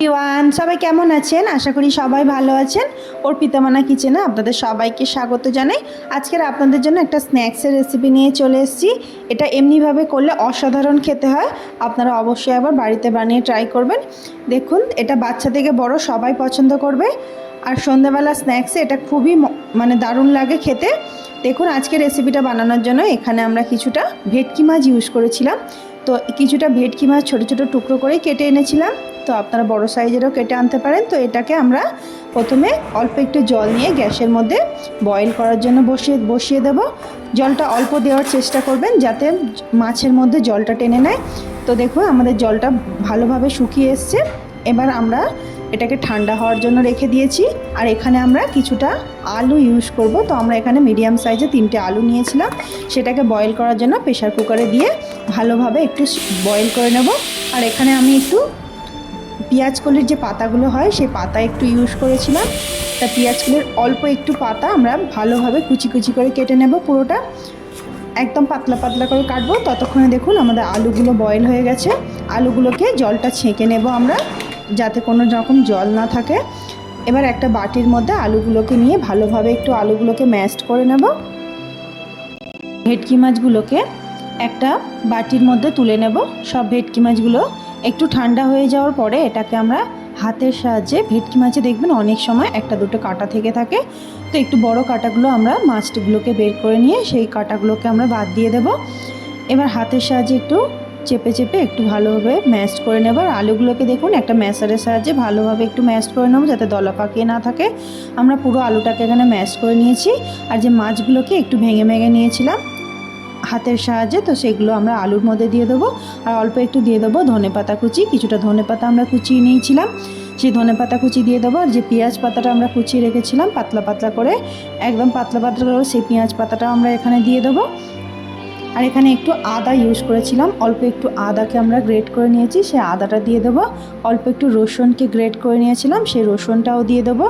ইওয়ান সবাই কেমন আছেন? আশা করি সবাই ভালো আছেন। অর্পিতামানা কিচেনে আপনাদের সবাইকে স্বাগত জানাই। আজকের আপনাদের জন্য একটা স্ন্যাক্সের রেসিপি নিয়ে চলে এসেছি। এটা এমনিভাবে করলে অসাধারণ খেতে হয়। আপনারা অবশ্যই আবার বাড়িতে বানিয়ে ট্রাই করবেন। দেখুন, এটা বাচ্চা থেকে বড় সবাই পছন্দ করবে। আর সন্ধ্যাবেলা স্ন্যাক্সে এটা খুবই মানে দারুণ লাগে খেতে। দেখুন, আজকে রেসিপিটা বানানোর জন্য এখানে আমরা কিছুটা ভেটকি মাছ ইউজ করেছিলাম। তো কিছুটা ভেটকি মাছ ছোটো ছোটো টুকরো করে কেটে এনেছিলাম। তো আপনারা বড় সাইজেরও কেটে আনতে পারেন। তো এটাকে আমরা প্রথমে অল্প একটু জল নিয়ে গ্যাসের মধ্যে বয়েল করার জন্য বসিয়ে বসিয়ে দেব। জলটা অল্প দেওয়ার চেষ্টা করবেন যাতে মাছের মধ্যে জলটা টেনে নেয়। তো দেখো আমাদের জলটা ভালোভাবে শুকিয়ে এসছে। এবার আমরা এটাকে ঠান্ডা হওয়ার জন্য রেখে দিয়েছি। আর এখানে আমরা কিছুটা আলু ইউজ করব। তো আমরা এখানে মিডিয়াম সাইজে তিনটে আলু নিয়েছিলাম। সেটাকে বয়েল করার জন্য প্রেশার কুকারে দিয়ে ভালোভাবে একটু বয়েল করে নেব। আর এখানে আমি একটু পেঁয়াজ কলির যে পাতাগুলো হয়, সেই পাতা একটু ইউজ করেছিলাম। তা পেঁয়াজ কলির অল্প একটু পাতা আমরা ভালোভাবে কুচি কুচি করে কেটে নেব পুরোটা। একদম পাতলা পাতলা করে কাটবো। ততক্ষণে দেখুন আমাদের আলুগুলো বয়েল হয়ে গেছে। আলুগুলোকে জলটা ছেঁকে নেব আমরা। যাতে কোনো রকম জল না থাকে। এবার একটা বাটির মধ্যে আলুগুলোকে নিয়ে ভালোভাবে একটু আলুগুলোকে ম্যাশড করে নেব। ভেটকি মাছগুলোকে একটা বাটির মধ্যে তুলে নেব। সব ভেটকি মাছগুলো একটু ঠান্ডা হয়ে যাওয়ার পরে এটাকে আমরা হাতের সাহায্যে, ভেটকি মাছে দেখবেন অনেক সময় একটা দুটো কাটা থেকে থাকে। তো একটু বড় কাটাগুলো আমরা মাছগুলোকে বের করে নিয়ে সেই কাটাগুলোকে আমরা বাদ দিয়ে দেব। এবার হাতের সাহায্যে একটু চেপে চেপে একটু ভালোভাবে ম্যাশ করে নেব। আর আলুগুলোকে দেখুন, একটা ম্যাশারের সাহায্যে ভালোভাবে একটু ম্যাশ করে নেব যাতে দলা পাকিয়ে না থাকে। আমরা পুরো আলুটাকে এখানে ম্যাশ করে নিয়েছি। আর যে মাছগুলোকে একটু ভেঙে ভেঙে নিয়েছিলাম হাতের সাহায্যে, তো সেগুলো আমরা আলুর মধ্যে দিয়ে দেবো। আর অল্প একটু দিয়ে দেবো ধনে পাতা কুচি। কিছুটা ধনে পাতা আমরা কুচিয়ে নিয়েছিলাম। সেই ধনে পাতা কুচি দিয়ে দেবো। আর যে পেঁয়াজ পাতাটা আমরা কুচিয়ে রেখেছিলাম, পাতলা পাতলা করে, একদম পাতলা পাতলা করে সেই পেঁয়াজ পাতাটা আমরা এখানে দিয়ে দেবো। আর এখানে একটু আদা ইউজ করেছিলাম। অল্প একটু আদাকে আমরা গ্রেট করে নিয়েছি সেই আদাটা দিয়ে দেবো। অল্প একটু রসুনকে গ্রেট করে নিয়েছিলাম সেই রসুনটাও দিয়ে দেবো।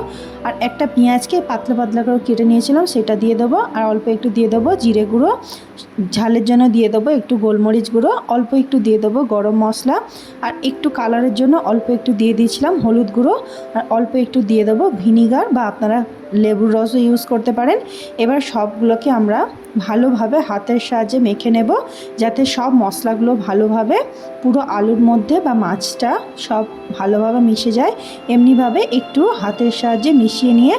আর একটা পেঁয়াজকে পাতলা পাতলা করে কেটে নিয়েছিলাম, সেটা দিয়ে দেবো। আর অল্প একটু দিয়ে দেবো জিরে গুঁড়ো, ঝালের জন্য দিয়ে দেবো একটু গোলমরিচ গুঁড়ো, অল্প একটু দিয়ে দেবো গরম মশলা। আর একটু কালারের জন্য অল্প একটু দিয়ে দিয়েছিলাম হলুদ গুঁড়ো। আর অল্প একটু দিয়ে দেবো ভিনিগার বা আপনারা লেবুর রসও ইউজ করতে পারেন। এবার সবগুলোকে আমরা ভালোভাবে হাতের সাহায্যে মেখে নেব, যাতে সব মশলাগুলো ভালোভাবে পুরো আলুর মধ্যে বা মাছটা সব ভালোভাবে মিশে যায়। এমনিভাবে একটু হাতের সাহায্যে মিশিয়ে নিয়ে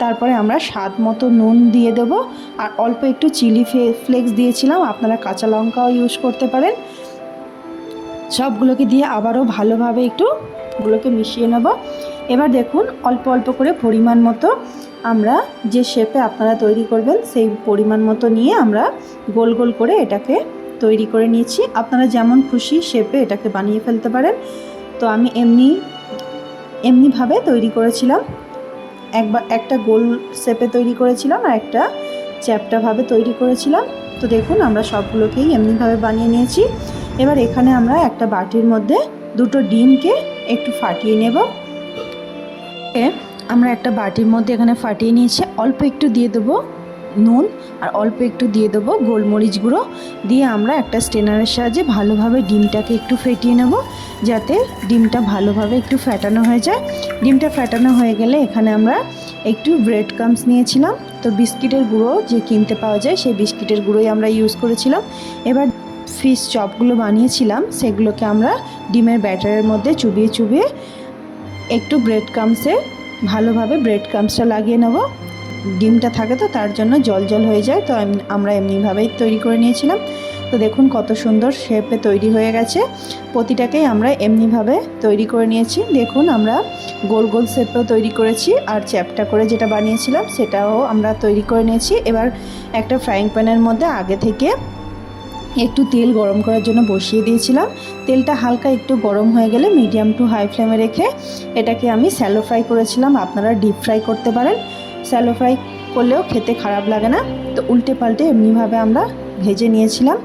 তারপরে আমরা স্বাদ মতো নুন দিয়ে দেবো। আর অল্প একটু চিলি ফ্লেক্স দিয়েছিলাম, আপনারা কাঁচা লঙ্কাও ইউজ করতে পারেন। সবগুলোকে দিয়ে আবারও ভালোভাবে একটু গুলোকে মিশিয়ে নেব। এবার দেখুন, অল্প অল্প করে পরিমাণ মতো আমরা যে শেপে আপনারা তৈরি করবেন, সেই পরিমাণ মতো নিয়ে আমরা গোল গোল করে এটাকে তৈরি করে নিয়েছি। আপনারা যেমন খুশি শেপে এটাকে বানিয়ে ফেলতে পারেন। তো আমি এমনি, এমনিভাবে তৈরি করেছিলাম। একবার একটা গোল শেপে তৈরি করেছিলাম আর একটা চ্যাপটাভাবে তৈরি করেছিলাম। তো দেখুন, আমরা সবগুলোকেই এমনিভাবে বানিয়ে নিয়েছি। এবার এখানে আমরা একটা বাটির মধ্যে দুটো ডিমকে একটু ফাটিয়ে নেব। আমরা একটা বাটির মধ্যে এখানে ফাটিয়ে নিয়েছি। অল্প একটু দিয়ে দেবো নুন আর অল্প একটু দিয়ে দেবো গোলমরিচ গুঁড়ো। দিয়ে আমরা একটা স্টেনারের সাহায্যে ভালোভাবে ডিমটাকে একটু ফেটিয়ে নেব, যাতে ডিমটা ভালোভাবে একটু ফ্যাটানো হয়ে যায়। ডিমটা ফ্যাটানো হয়ে গেলে এখানে আমরা একটু ব্রেড কামস নিয়েছিলাম। তো বিস্কিটের গুঁড়ো যে কিনতে পাওয়া যায়, সেই বিস্কিটের গুঁড়োই আমরা ইউজ করেছিলাম। এবার ফিশ চপগুলো বানিয়েছিলাম, সেগুলোকে আমরা ডিমের ব্যাটারের মধ্যে চুবিয়ে চুবিয়ে একটু ব্রেড কামসে ভালোভাবে ব্রেড কামসটা লাগিয়ে নেব। ডিমটা থাকে তো, তার জন্য জল জল হয়ে যায়, তো আমরা এমনিভাবেই তৈরি করে নিয়েছিলাম। তো দেখুন কত সুন্দর শেপে তৈরি হয়ে গেছে। প্রতিটাকেই আমরা এমনিভাবে তৈরি করে নিয়েছি। দেখুন আমরা গোল গোল শেপেও তৈরি করেছি, আর চ্যাপটা করে যেটা বানিয়েছিলাম, সেটাও আমরা তৈরি করে নিয়েছি। এবার একটা ফ্রাইং প্যানের মধ্যে আগে থেকে একটু তেল গরম করার জন্য বসিয়ে দিয়েছিলাম। তেলটা হালকা একটু গরম হয়ে গেলে মিডিয়াম টু হাই ফ্লেমে রেখে এটাকে আমি স্যালো ফ্রাই করেছিলাম। আপনারা ডিপ ফ্রাই করতে পারেন। স্যালো ফ্রাই করলেও খেতে খারাপ লাগে না। তো উল্টে পাল্টে এমনিভাবে আমরা ভেজে নিয়েছিলাম।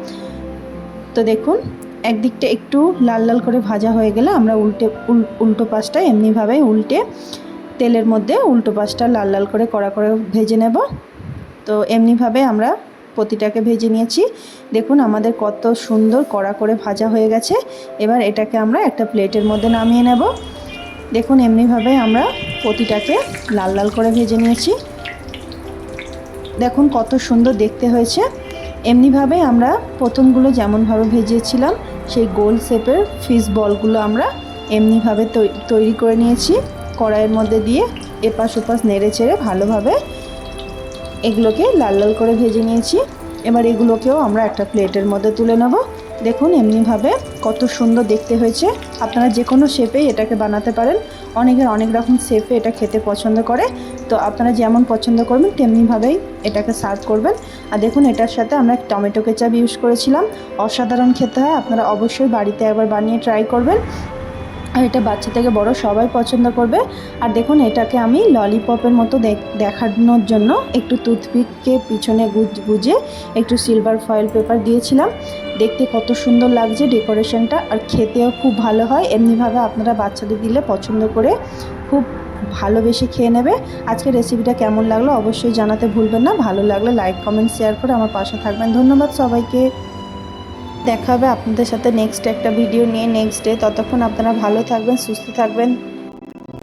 তো দেখুন, একদিকটা একটু লাল লাল করে ভাজা হয়ে গেলে আমরা উল্টে, উল- উল্টো পাশটা এমনিভাবে উল্টে তেলের মধ্যে উল্টো পাশটা লাল লাল করে কড়া করে ভেজে নেব। তো এমনিভাবে আমরা প্রতিটাকে ভেজে নিয়েছি। দেখুন আমাদের কত সুন্দর কড়া করে ভাজা হয়ে গেছে। এবার এটাকে আমরা একটা প্লেটের মধ্যে নামিয়ে নেব। দেখুন এমনিভাবে আমরা প্রতিটাকে লাল লাল করে ভেজে নিয়েছি। দেখুন কত সুন্দর দেখতে হয়েছে। এমনিভাবে আমরা প্রথমগুলো যেমনভাবে ভেজেছিলাম, সেই গোল শেপের ফিশ বলগুলো আমরা এমনিভাবে তৈরি করে নিয়েছি। কড়াইয়ের মধ্যে দিয়ে এপাশ ওপাশ নেড়ে চেড়ে ভালোভাবে এগুলোকে লাল লাল করে ভেজে নিয়েছি। এবার এগুলোকেও আমরা একটা প্লেটের মধ্যে তুলে নেব। দেখুন এমনিভাবে কত সুন্দর দেখতে হয়েছে। আপনারা যে কোনো শেপেই এটাকে বানাতে পারেন। অনেকের অনেক রকম শেপে এটা খেতে পছন্দ করে। তো আপনারা যেমন পছন্দ করবেন, তেমনিভাবেই এটাকে সার্ভ করবেন। আর দেখুন এটার সাথে আমরা টমেটো কেচাপ ইউজ করেছিলাম। অসাধারণ খেতে হয়। আপনারা অবশ্যই বাড়িতে একবার বানিয়ে ট্রাই করবেন। এটা বাচ্চা থেকে বড় সবাই পছন্দ করবে। আর দেখুন, এটাকে আমি ললিপপের মতো দেখ- দেখানোর জন্য একটু টুথপিককে পিছনে গুজ- একটু সিলভার ফয়েল পেপার দিয়েছিলাম। দেখতে কত সুন্দর লাগছে ডেকোরেশনটা আর খেতেও খুব ভালো হয়। এমনিভাবে আপনারা বাচ্চাদের দিলে পছন্দ করে খুব ভালোবেসে খেয়ে নেবে। আজকের রেসিপিটা কেমন লাগল অবশ্যই জানাতে ভুলবেন না। ভালো লাগলে লাইক কমেন্ট শেয়ার করে আমার পাশে থাকবেন। ধন্যবাদ সবাইকে। দেখা হবে আপনাদের সাথে নেক্সট একটা ভিডিও নিয়ে নেক্সট ডে ততক্ষণ আপনারা ভালো থাকবেন, সুস্থ থাকবেন।